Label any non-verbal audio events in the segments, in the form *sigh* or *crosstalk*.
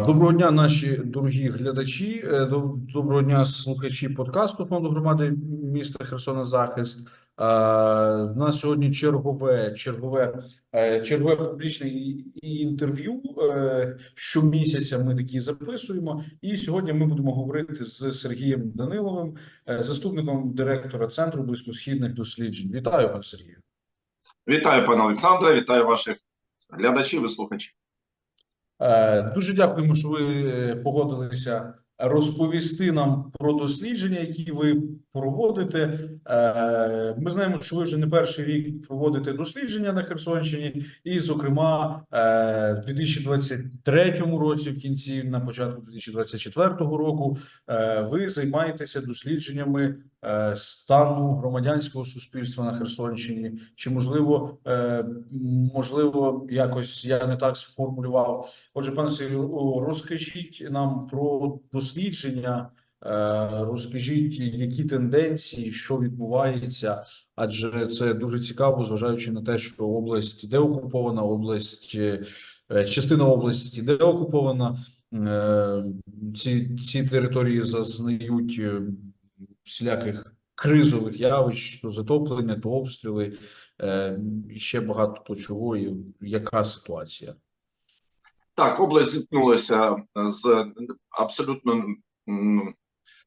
Доброго дня, наші дорогі глядачі. Е, Доброго дня, слухачі подкасту фонду громади міста Херсона Захист. А, В нас сьогодні чергове, чергове, е, чергове публічне інтерв'ю. Е, Щомісяця ми такі записуємо. І сьогодні ми будемо говорити з Сергієм Даниловим, е, заступником директора Центру близькосхідних досліджень. Вітаю, пане Сергію. Вітаю, пане Олександре, вітаю ваших глядачів і слухачів. Е, Дуже дякуємо, що ви е, погодилися розповісти нам про дослідження, які ви проводите. Е, Ми знаємо, що ви вже не перший рік проводите дослідження на Херсонщині, і, зокрема, в 2023 році, в кінці на початку 2024 року, ви займаєтеся дослідженнями стану громадянського суспільства на Херсонщині. Чи можливо, е, можливо, якось я не так сформулював. Отже, пане Сергію, розкажіть нам про дослідження, е, розкажіть, які тенденції, що відбувається, адже це дуже цікаво, зважаючи на те, що область деокупована, область, е, частина області деокупована. Е, Ці, ці території зазнають е, всіляких кризових явищ, то затоплення, то обстріли, е, і ще багато то чого, і яка ситуація? Так, область зіткнулася з абсолютно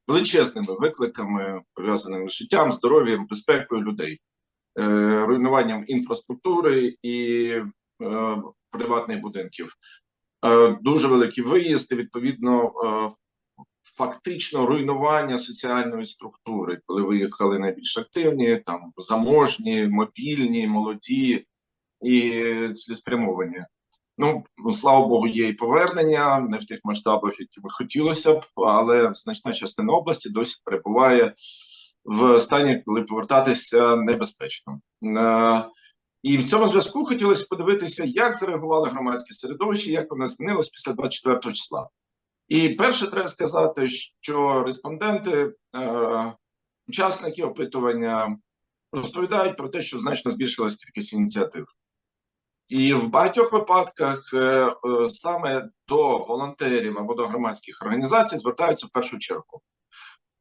величезними викликами, пов'язаними з життям, здоров'ям, безпекою людей, е, руйнуванням інфраструктури і е, приватних будинків. Дуже великі виїзди, відповідно, фактично руйнування соціальної структури, коли виїхали найбільш активні, там заможні, мобільні, молоді і цілеспрямовані. Ну, слава Богу, є і повернення не в тих масштабах, які би хотілося б, але значна частина області досі перебуває в стані, коли повертатися небезпечно. Е, І в цьому зв'язку хотілося подивитися, як зареагували громадське середовище, як воно змінилось після 24 числа. І перше, треба сказати, що респонденти, е, учасники опитування розповідають про те, що значно збільшилась кількість ініціатив. І в багатьох випадках е, е, саме до волонтерів або до громадських організацій звертаються в першу чергу.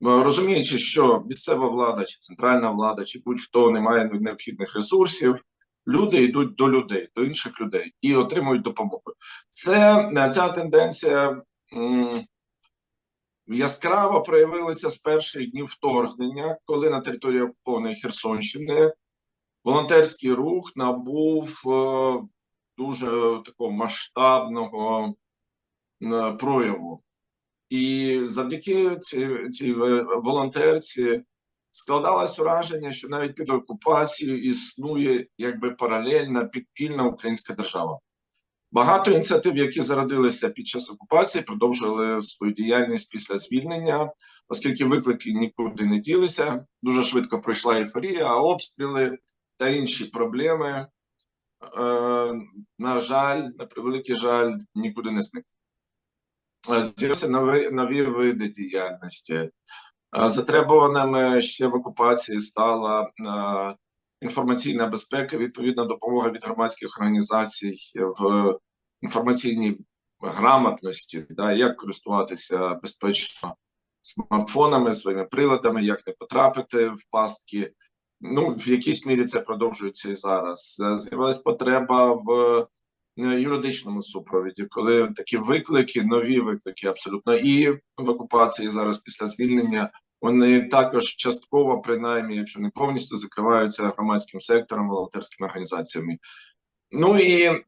Розуміючи, що місцева влада чи центральна влада, чи будь-хто не має необхідних ресурсів, люди йдуть до людей, до інших людей і отримують допомогу. Це ця тенденція яскраво проявилася з перших днів вторгнення, коли на території окупованої Херсонщини волонтерський рух набув е, дуже такого масштабного е, прояву. І завдяки цій, цій е, волонтерці складалось враження, що навіть під окупацією існує якби паралельна підпільна українська держава. Багато ініціатив, які зародилися під час окупації, продовжували свою діяльність після звільнення, оскільки виклики нікуди не ділися. Дуже швидко пройшла ейфорія, обстріли та інші проблеми, е, на жаль, на превеликий жаль, нікуди не зникли. Е, З'явилися нові, нові види діяльності. Е, Затребуваними ще в окупації стала інформаційна безпека, відповідна допомога від громадських організацій в інформаційній грамотності, да, як користуватися безпечно смартфонами, своїми приладами, як не потрапити в пастки. Ну, в якійсь мірі це продовжується і зараз. Е, З'явилась потреба в е, юридичному супровіді, коли такі виклики, нові виклики, абсолютно і в окупації зараз після звільнення. Вони також частково, принаймні, якщо не повністю закриваються громадським сектором, волонтерськими організаціями. Ну і е,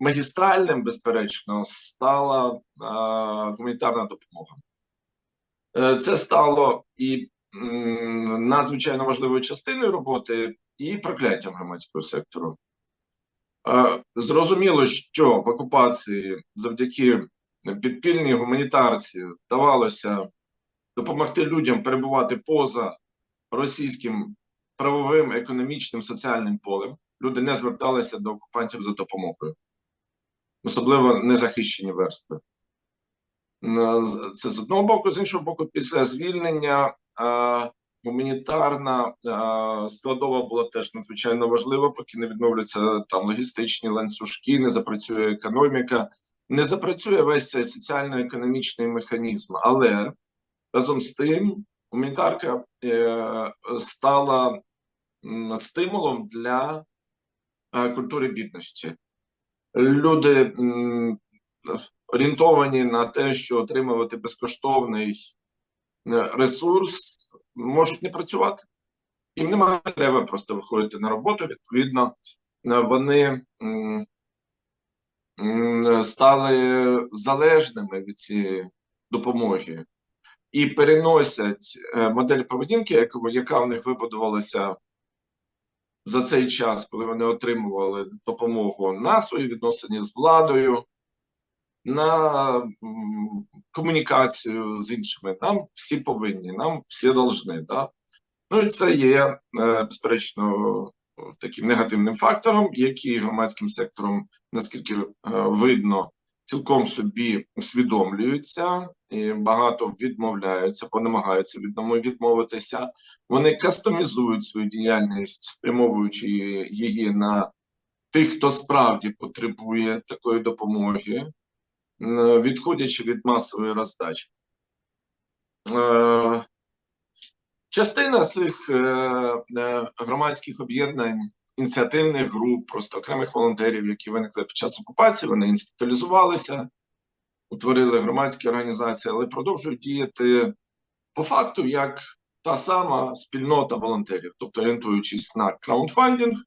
магістральним, безперечно, стала е, гуманітарна допомога. Е, це стало і м, надзвичайно важливою частиною роботи, і прокляттям громадського сектору. Е, Зрозуміло, що в окупації завдяки підпільній гуманітарці вдавалося допомогти людям перебувати поза російським правовим, економічним, соціальним полем. Люди не зверталися до окупантів за допомогою, особливо незахищені верстви. Це з одного боку, з іншого боку, після звільнення гуманітарна складова була теж надзвичайно важлива, поки не відновляться там логістичні ланцюжки, не запрацює економіка. не запрацює весь цей соціально-економічний механізм. Але разом з тим гуманітарка е, стала стимулом для е, культури бідності. Люди орієнтовані на те, що отримувати безкоштовний е, ресурс, можуть не працювати. Їм немає треба просто виходити на роботу. Відповідно, вони стали залежними від цієї допомоги і переносять е, модель поведінки, яка в них вибудувалася за цей час, коли вони отримували допомогу на свої відносини з владою, на комунікацію з іншими. Нам всі повинні, нам всі должны. Да? Ну і це є, е, безперечно, таким негативним фактором, який громадським сектором, наскільки е, видно, цілком собі усвідомлюються, і багато відмовляються, намагаються від відмовитися. Вони кастомізують свою діяльність, спрямовуючи її на тих, хто справді потребує такої допомоги, відходячи від масової роздачі. Е, Частина цих е, е, громадських об'єднань, ініціативних груп, просто окремих волонтерів, які виникли під час окупації, вони інституалізувалися, утворили громадські організації, але продовжують діяти по факту як та сама спільнота волонтерів, тобто орієнтуючись на краундфандинг,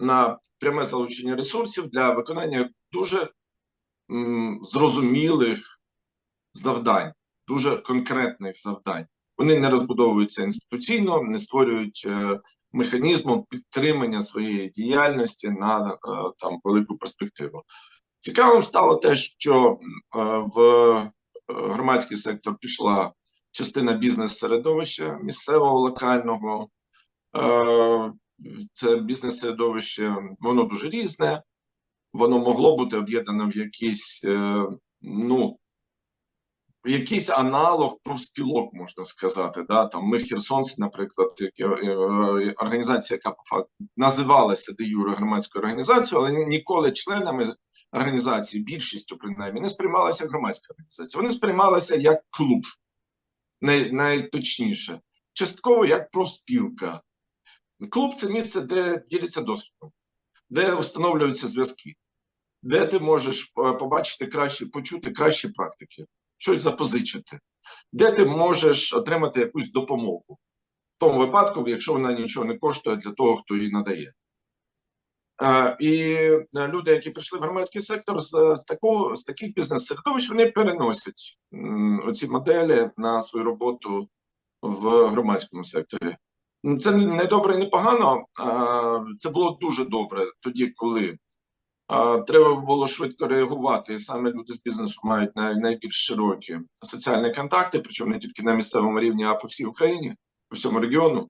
на пряме залучення ресурсів для виконання дуже м, зрозумілих завдань, дуже конкретних завдань. Вони не розбудовуються інституційно, не створюють е, механізму підтримання своєї діяльності на е, там велику перспективу. Цікавим стало те, що е, в громадський сектор пішла частина бізнес-середовища місцевого локального. Це бізнес-середовище, воно дуже різне, воно могло бути об'єднане в якийсь, е, ну, якийсь аналог профспілок, можна сказати. Да? Там ми Херсонці, наприклад, як, е, е, організація, яка по факту називалася де юре громадською організацією, але ніколи членами організації, більшістю принаймні, не сприймалася громадська організація. Вони сприймалися як клуб, най, найточніше, частково як профспілка. Клуб це місце, де діляться досвідом, де встановлюються зв'язки, де ти можеш е, побачити кращі, почути кращі практики, щось запозичити, де ти можеш отримати якусь допомогу. В тому випадку, якщо вона нічого не коштує для того, хто її надає. Е, І е, люди, які прийшли в громадський сектор з, з такого з таких бізнес-середовищ, вони переносять м, оці моделі на свою роботу в громадському секторі. Це не добре, і не погано. Це було дуже добре тоді, коли треба було швидко реагувати. І саме люди з бізнесу мають найбільш широкі соціальні контакти, причому не тільки на місцевому рівні, а по всій Україні, по всьому регіону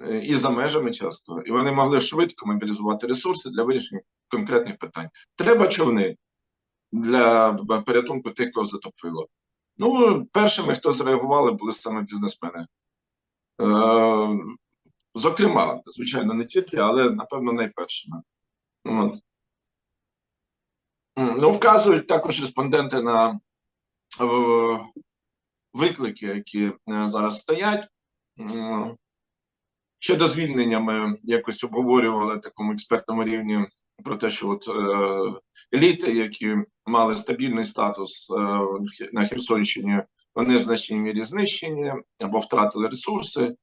е, і за межами часто. І вони могли швидко мобілізувати ресурси для вирішення конкретних питань. Треба човни для порятунку тих, кого затопило. Ну, першими, хто зреагували, були саме бізнесмени. Е, зокрема, звичайно, не тільки, але напевно найпершими. Ну, вказують також респонденти на виклики, які е, зараз стоять. М, Щодо звільнення ми якось обговорювали такому експертному рівні про те, що от е, еліти, які мали стабільний статус е, на Херсонщині, вони в значній мірі знищені або втратили ресурси,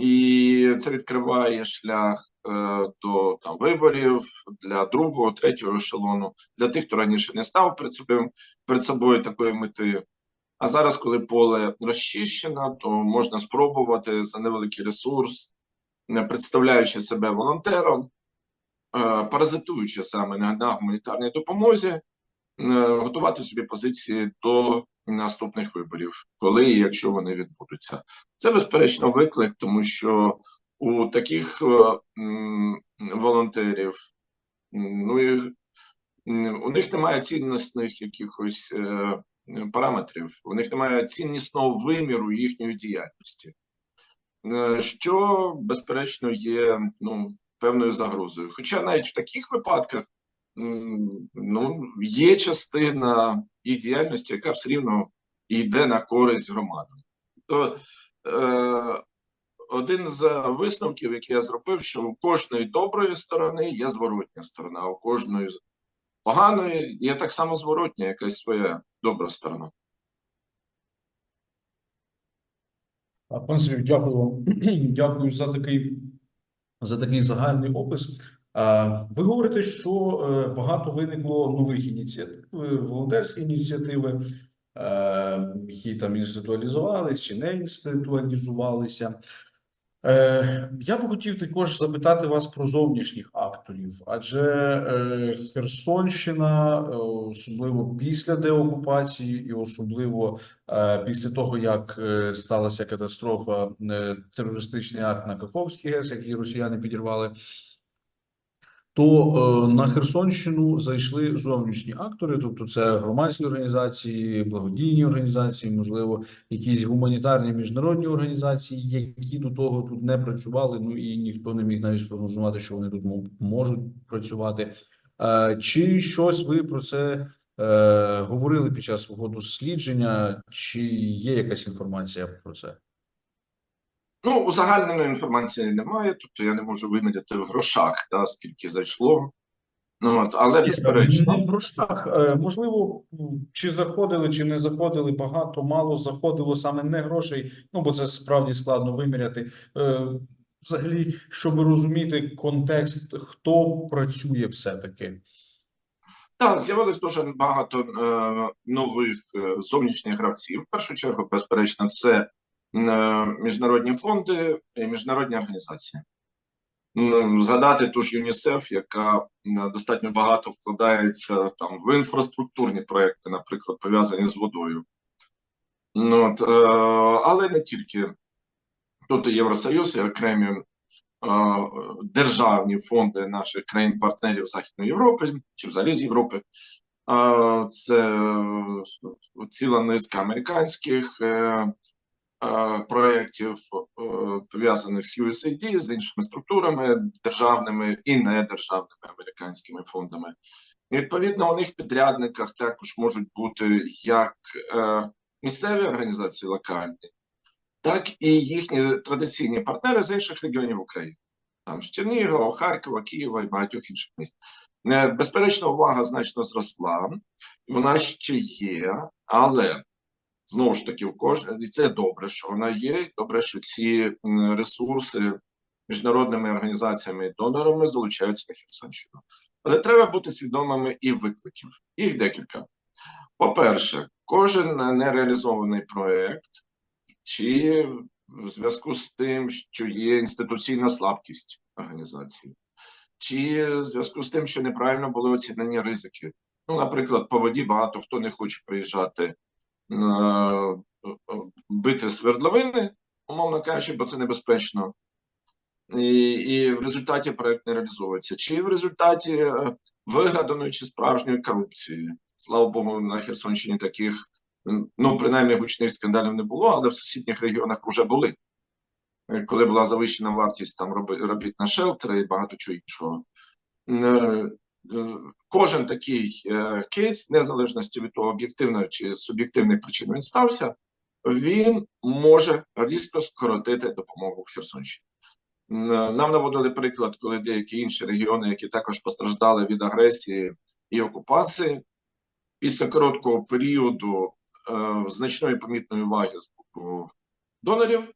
і це відкриває шлях е, до там виборів для другого, третього ешелону, для тих, хто раніше не став перед собою, перед собою такої мети. А зараз, коли поле розчищено, то можна спробувати за невеликий ресурс, не представляючи себе волонтером, е, паразитуючи саме на, гуманітарній допомозі, е, готувати собі позиції до наступних виборів, коли і якщо вони відбудуться. Це безперечно виклик, тому що у таких е, волонтерів ну і у них немає цінностних якихось е, параметрів, у них немає ціннісного виміру їхньої діяльності, е, що безперечно є ну, певною загрозою. Хоча навіть в таких випадках ну, є частина їх діяльності, яка все рівно йде на користь громади. То е, один з висновків, який я зробив, що у кожної доброї сторони є зворотня сторона, а у кожної поганої є так само зворотня, якась своя добра сторона. А, Пане Сергію, дякую вам. *clears throat* Дякую за такий, за такий загальний опис. А, Ви говорите, що е, багато виникло нових ініціатив, е, волонтерські ініціативи, е, які там інституалізувалися не інституалізувалися. Е, Я би хотів також запитати вас про зовнішніх акторів, адже е, Херсонщина, е, особливо після деокупації, і особливо е, після того, як е, сталася катастрофа, е, терористичний акт на Каховський ГЕС, який росіяни підірвали, то е, на Херсонщину зайшли зовнішні актори, тобто це громадські організації, благодійні організації, можливо, якісь гуманітарні міжнародні організації, які до того тут не працювали. Ну і ніхто не міг навіть спрогнозувати, що вони тут мо- можуть працювати. Е, Чи щось ви про це е, говорили під час свого дослідження? Чи є якась інформація про це? Ну, узагальненої інформації немає, тобто я не можу виміряти в грошах, да, скільки зайшло. Ну, от, але безперечно. Не в грошах. Е, Можливо, чи заходили, чи не заходили, багато, мало заходило саме не грошей, ну бо це справді складно виміряти. Е, Взагалі, щоб розуміти контекст, хто працює все-таки. Так, з'явилось дуже багато е, нових е, зовнішніх гравців. В першу чергу, безперечно, це міжнародні фонди і міжнародні організації. Ну, Згадати ту ж ЮНІСЕФ, яка достатньо багато вкладається там в інфраструктурні проекти, наприклад, пов'язані з водою. Ну, от, е, але не тільки. Тут і Євросоюз, і окремі е, державні фонди наших країн-партнерів Західної Європи чи взагалі з Європи. Е, Це ціла низка американських проєктів, е, пов'язаних з USAID, з іншими структурами державними і недержавними американськими фондами. Відповідно, у них підрядниках також можуть бути як е, місцеві організації локальні, так і їхні традиційні партнери з інших регіонів України, там з Чернігова, Харкова, Києва і багатьох інших міст. Е, Безперечно, увага значно зросла, вона ще є, але знову ж таки, у кожного і це добре, що вона є. Добре, що ці ресурси міжнародними організаціями і донорами залучаються на Херсонщину. Але треба бути свідомими і викликів. Їх декілька. По-перше, кожен нереалізований проект, чи в зв'язку з тим, що є інституційна слабкість організації, чи в зв'язку з тим, що неправильно були оцінені ризики. Ну, наприклад, по воді багато хто не хоче приїжджати бити свердловини, умовно кажучи, бо це небезпечно. І, і в результаті проект не реалізовується. Чи в результаті е, вигаданої чи справжньої корупції. Слава Богу, на Херсонщині таких, ну, принаймні, гучних скандалів не було, але в сусідніх регіонах вже були. Е, Коли була завищена вартість там робіт на шелтери і багато чого іншого. Е, е, Кожен такий е, кейс, в незалежності від того, об'єктивної чи суб'єктивної причини він стався, він може різко скоротити допомогу Херсонщині. Нам наводили приклад, коли деякі інші регіони, які також постраждали від агресії і окупації, після короткого періоду е, значної помітної уваги з боку донорів,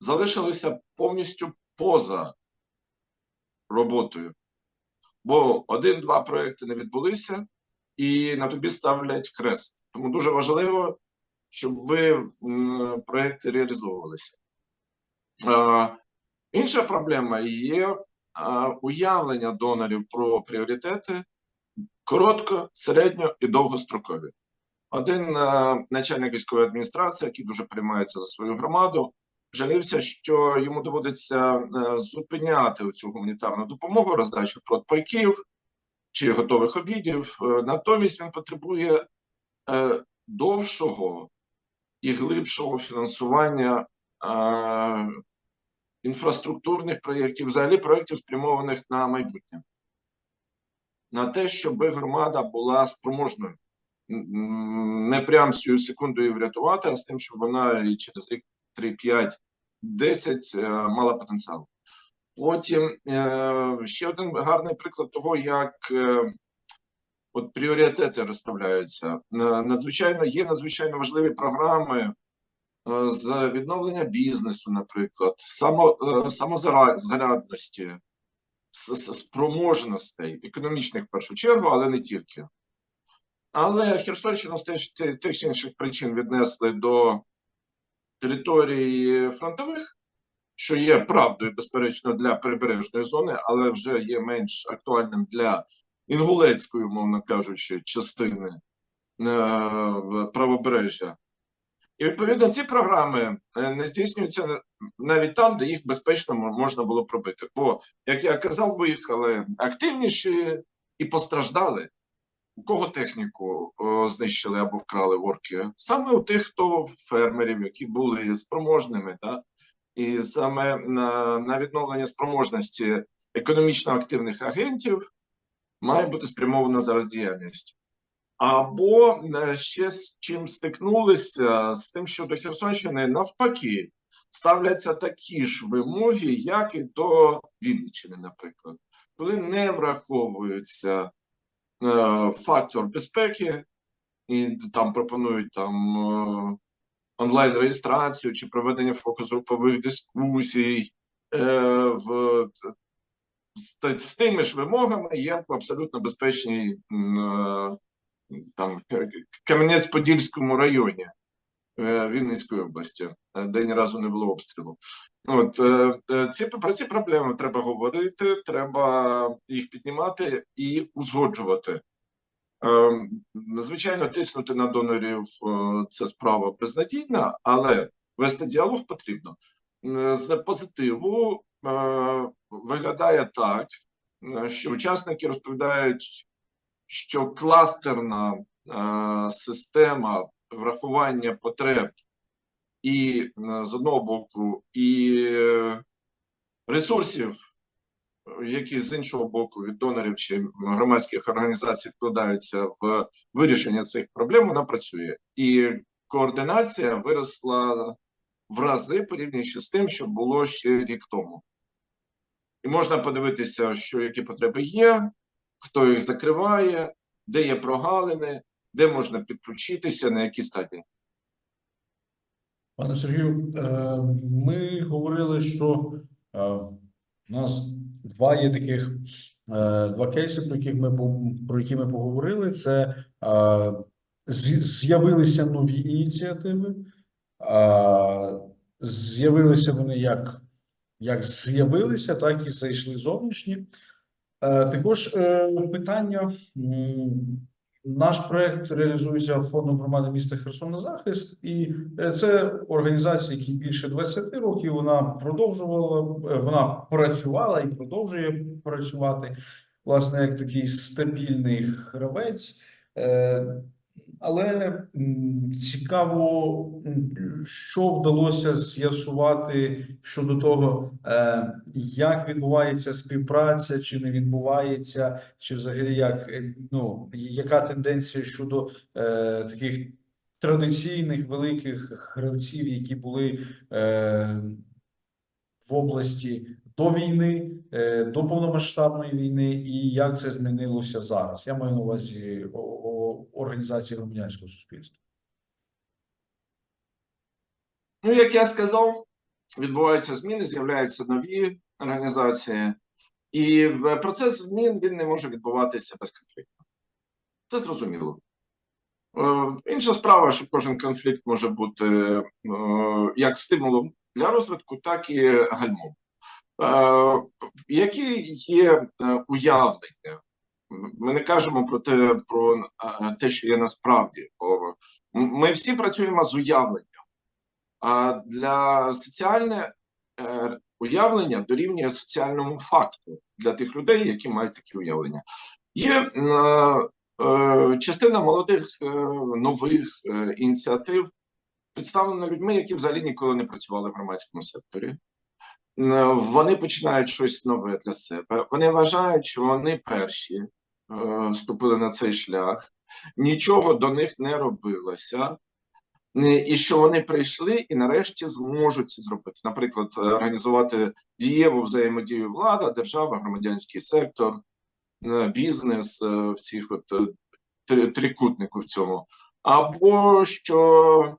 залишилися повністю поза роботою. Бо один-два проекти не відбулися, і на тобі ставлять хрест. Тому дуже важливо, щоб проекти реалізовувалися. Інша проблема є уявлення донорів про пріоритети коротко, середньо і довгострокові. Один е, начальник військової адміністрації, який дуже приймається за свою громаду, жалівся, що йому доводиться е, зупиняти цю гуманітарну допомогу, роздачу протпайків чи готових обідів. Е, Натомість він потребує е, довшого і глибшого фінансування інфраструктурних проєктів, взагалі проєктів, спрямованих на майбутнє. на те, щоб громада була спроможною. Не прям цю секунду її врятувати, а з тим, щоб вона і через рік 3, 5, 10 е, мала потенціал. Потім е, ще один гарний приклад того, як е, от пріоритети розставляються. Е, Надзвичайно є надзвичайно важливі програми з відновлення бізнесу, наприклад, само, самозарядності, спроможностей, економічних в першу чергу, але не тільки. Але Херсонщину з тих чи інших причин віднесли до території фронтових, що є правдою, безперечно, для прибережної зони, але вже є менш актуальним для інгулецької, умовно кажучи, частини е, правобережжя. І відповідно ці програми е, не здійснюються навіть там, де їх безпечно можна було пробити. Бо, як я казав, виїхали активніші і постраждали. У кого техніку о, знищили або вкрали орки? Саме у тих, хто фермерів, які були спроможними, да? і саме на, на відновлення спроможності економічно активних агентів має бути спрямована зараз діяльність. Або е, ще з чим стикнулися з тим, що до Херсонщини навпаки ставляться такі ж вимоги, як і до Вінниччини, наприклад, коли не враховується е, фактор безпеки, і там пропонують там е, онлайн-реєстрацію чи проведення фокус-групових дискусій е, в з, з тими ж вимогами є абсолютно безпечний е, там Кам'янець-Подільському районі. е, Вінницької області, е, де ні разу не було обстрілу. От е, е, ці про ці проблеми треба говорити, треба їх піднімати і узгоджувати. Е, Звичайно, тиснути на донорів е, це справа безнадійна, але вести діалог потрібно. Е, З позитиву е, виглядає так, е, що учасники розповідають, що кластерна е, система врахування потреб і е, з одного боку, і е, ресурсів, які з іншого боку від донорів чи громадських організацій вкладаються в вирішення цих проблем, вона працює. І координація виросла в рази порівнюючи з тим, що було ще рік тому. І можна подивитися, що які потреби є, хто їх закриває, де є прогалини, де можна підключитися, на якій стадії. Пане Сергію, е, ми говорили, що е, у нас два є таких е, два кейси, про яких ми про які ми поговорили. Це з'явилися нові ініціативи. З'явилися вони як, як з'явилися, так і зайшли зовнішні. Також питання. Наш проект реалізується фондом громади міста Херсон на захист, і е, це організація, які більше 20 років. Вона продовжувала, е, вона працювала і продовжує працювати, власне, як такий стабільний гравець. Але цікаво, що вдалося з'ясувати щодо того, е, як відбувається співпраця, чи не відбувається, чи взагалі як е, ну яка тенденція щодо е, таких традиційних великих гравців, які були е, в області до війни, е, до повномасштабної війни, і як це змінилося зараз? Я маю на увазі організації громадянського суспільства. Ну, як я сказав, відбуваються зміни, з'являються нові організації, і процес змін він не може відбуватися безконфліктно. Це зрозуміло. Е, Інша справа, що кожен конфлікт може бути е, як стимулом для розвитку, так і гальмом. Е, Які є уявлення? Ми не кажемо про те, про е, те, що є насправді, бо ми всі працюємо з уявленням. А для соціальне е, уявлення дорівнює соціальному факту для тих людей, які мають такі уявлення. Є е, частина молодих нових ініціатив представлена людьми, які взагалі ніколи не працювали в громадському секторі. Вони починають щось нове для себе. Вони вважають, що вони перші, вступили на цей шлях, нічого до них не робилося. Е, І що вони прийшли і нарешті зможуть це зробити. Наприклад, е, організувати дієву взаємодію влада, держава, громадянський сектор, е, бізнес е, в цих от е, трикутнику в цьому. Або що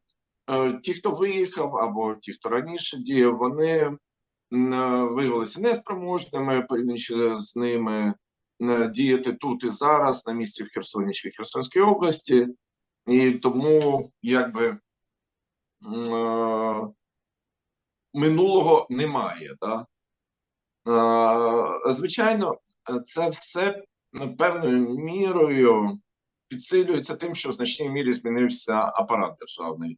е, ті, хто виїхав, або ті, хто раніше діяв, вони е, виявилися неспроможними порівняно з ними е, діяти тут і зараз, на місці в Херсоні чи Херсонській області. І тому якби е, минулого немає. Да? Е, Звичайно, це все певною мірою підсилюється тим, що в значній мірі змінився апарат державний.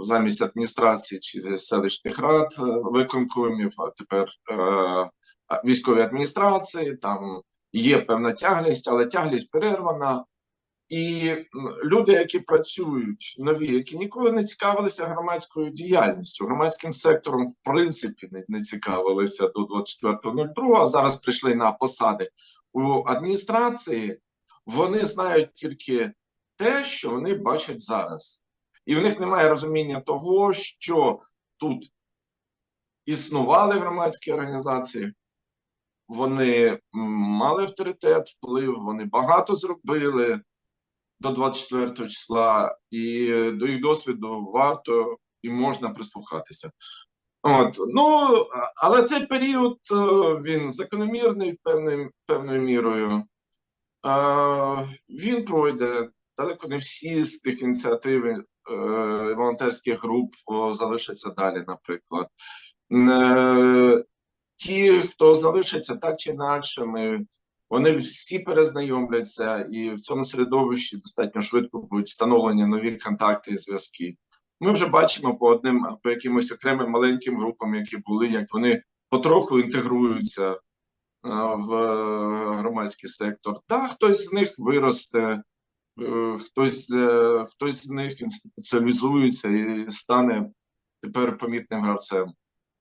Замість адміністрації чи селищних рад е, виконкомів, а тепер е, військові адміністрації, там є певна тяглість, але тяглість перервана. І люди, які працюють нові, які ніколи не цікавилися громадською діяльністю, громадським сектором, в принципі, не, не цікавилися до 24.02, а зараз прийшли на посади у адміністрації, вони знають тільки те, що вони бачать зараз. І в них немає розуміння того, що тут існували громадські організації, вони мали авторитет, вплив, вони багато зробили до 24 числа, і до їх досвіду варто і можна прислухатися. От, ну, але цей період е, він закономірний певною, певною мірою. Е, Він пройде. Далеко не всі з тих ініціатив волонтерських груп о, залишаться далі, наприклад. Е, Ті, хто залишиться так чи інакше, ми, вони всі перезнайомляться, і в цьому середовищі достатньо швидко будуть встановлені нові контакти і зв'язки. Ми вже бачимо по одним по якимось окремим маленьким групам, які були, як вони потроху інтегруються е, в е, громадський сектор. Так, хтось з них виросте, е, хтось, е, хтось з них інституціалізується і стане тепер помітним гравцем.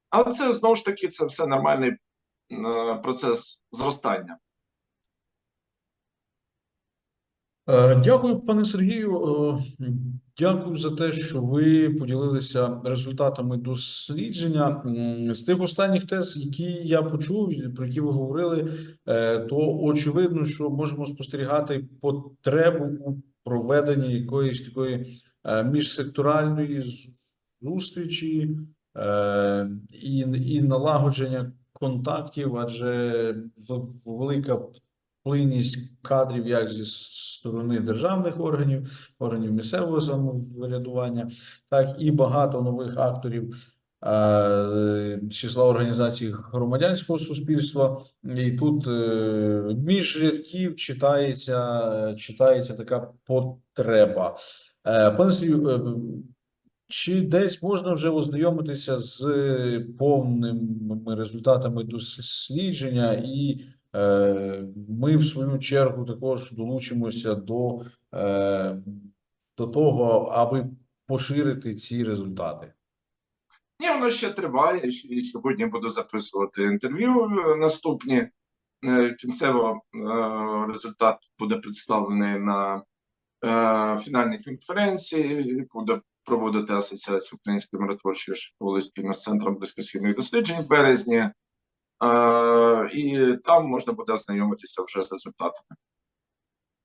Але це знову ж таки це все нормальний е, процес зростання. Е, Дякую, пане Сергію. Дякую за те, що ви поділилися результатами дослідження. З тих останніх тез, які я почув, про які ви говорили, е, то очевидно, що можемо спостерігати потребу у проведенні якоїсь такої е, міжсекторальної зустрічі е, і, і налагодження контактів, адже велика плинність кадрів як зі сторони державних органів, органів місцевого самоврядування, так і багато нових акторів е, з числа організацій громадянського суспільства. І тут е, між рядків читається, читається така потреба. Е, Пане е, чи десь можна вже ознайомитися з повними результатами дослідження і Ми, в свою чергу, також долучимося до, е, до того, аби поширити ці результати. Ні, воно ще триває. І сьогодні буду записувати інтерв'ю е, наступні. Е, Кінцево е, результат буде представлений на е, фінальній конференції, буде проводити Асоціація Української миротворчої школи спільно з центром дискусійних досліджень в березні. Е, І там можна буде ознайомитися вже з результатами.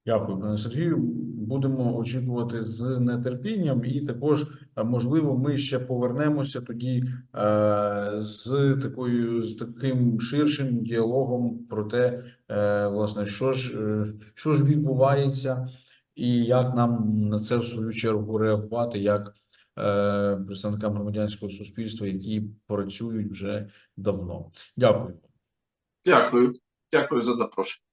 Дякую, пане Сергію. Будемо очікувати з нетерпінням, і також е, можливо ми ще повернемося тоді е, з такою з таким ширшим діалогом про те, власне, що ж що ж відбувається, і як нам на це в свою чергу реагувати, як представникам громадянського суспільства, які працюють вже давно. Дякую. Дякую. Дякую за запрошення.